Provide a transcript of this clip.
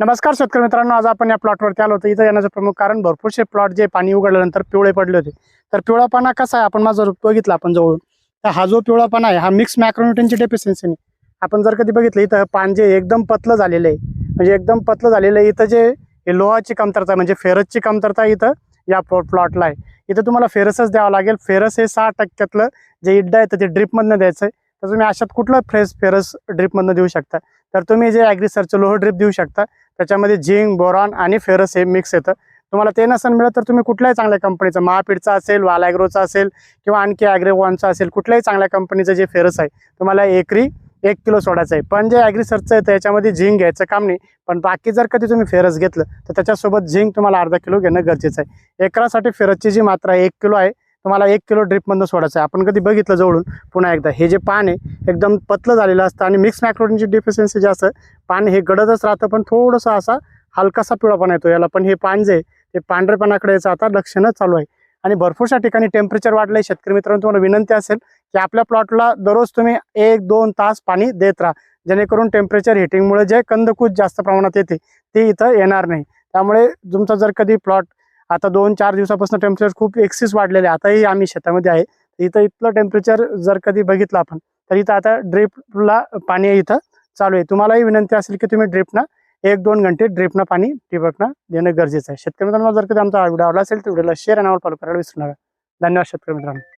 नमस्कार शेतकरी मित्रांनो आज आपण या प्लॉटवरती आलो होतो. इथं येण्याचं प्रमुख कारण भरपूरसे प्लॉट जे पाणी उघडल्यानंतर पिवळे पडले होते. तर पिवळापणा कसा आहे? आपण माझा बघितला आपण जवळून. तर हा जो पिवळापणा आहे हा मिक्स मॅक्रोन्युटनची डेफिशियन्सी आपण जर कधी बघितलं इथं पान जे एकदम पतलं झालेलं आहे. म्हणजे एकदम पतलं झालेलं आहे. इथं जे हे लोहाची कमतरता म्हणजे फेरसची कमतरता इथं या प्लॉटला आहे. इथं तुम्हाला फेरसच द्यावं लागेल. फेरस हे सहा टक्क्यातलं जे इड्डा आहे तर ते ड्रिपमधनं द्यायचं आहे. तर तुम्ही अशात कुठलं फ्रेश फेरस ड्रिपमधनं देऊ शकता. तर तुम्ही जे ॲग्रीसरचं लोह ड्रिप देऊ शकता. त्याच्यामध्ये झिंक बोरॉन आणि फेरस हे मिक्स येतं. तुम्हाला ते नसेल मिळत तर तुम्ही कुठल्याही चांगल्या कंपनीचं महापीडचा असेल वालायग्रोचा असेल किंवा आणखी ॲग्रेवॉनचा असेल कुठल्याही चांगल्या कंपनीचं जे फेरस आहे तुम्हाला एकरी एक किलो सोडायचं आहे. पण जे ॲग्रीसरचं आहे त्याच्यामध्ये झिंक घ्यायचं काम नाही. पण बाकी जर कधी तुम्ही फेरस घेतलं तर त्याच्यासोबत झिंक तुम्हाला अर्धा किलो घेणं गरजेचं आहे. एकरासाठी फेरसची जी मात्रा आहे एक किलो आहे तुम्हाला एक किलो ड्रिपमधनं सोडायचं आहे. आपण कधी बघितलं जवळून पुन्हा एकदा. हे जे पान आहे एकदम पतलं झालेलं असतं आणि मिक्स मॅक्रोटीनची डिफिशियन्सी जे असतं पान हे गडदच राहतं पण थोडंसं असा हलकासा पिवळापणा येतो याला. पण हे पान जे आहे, ते पांढरेपणाकडे याचं आता लक्षणं चालू आहे. आणि भरपूरशा ठिकाणी टेम्परेचर आहे शेतकरी मित्रांनो तुम्हाला विनंती असेल की आपल्या प्लॉटला दररोज तुम्ही एक दोन तास पाणी देत राहा. जेणेकरून टेम्परेचर हिटिंगमुळे जे कंदकूज जास्त प्रमाणात येते ते इथं येणार नाही. त्यामुळे तुमचा जर कधी प्लॉट आता दोन चार दिवसापासून टेम्परेचर खूप एक्सेस वाढलेले आहे. आताही आम्ही शेतामध्ये आहे. इथं इथलं टेम्परेचर जर कधी बघितलं आपण तर इथं आता ड्रिपला पाणी इथं चालू आहे. तुम्हालाही विनंती असेल की तुम्ही ड्रिपनं एक दोन घंटे ड्रिपनं पाणी ठिबकनं देणं गरजेचं आहे. शेतकरी मित्रांनो जर कधी आमचा व्हिडिओ आवडला असेल तर व्हिडिओला शेअर आणि फॉलो करायला विसरू नका. धन्यवाद शेतकरी मित्रांनो.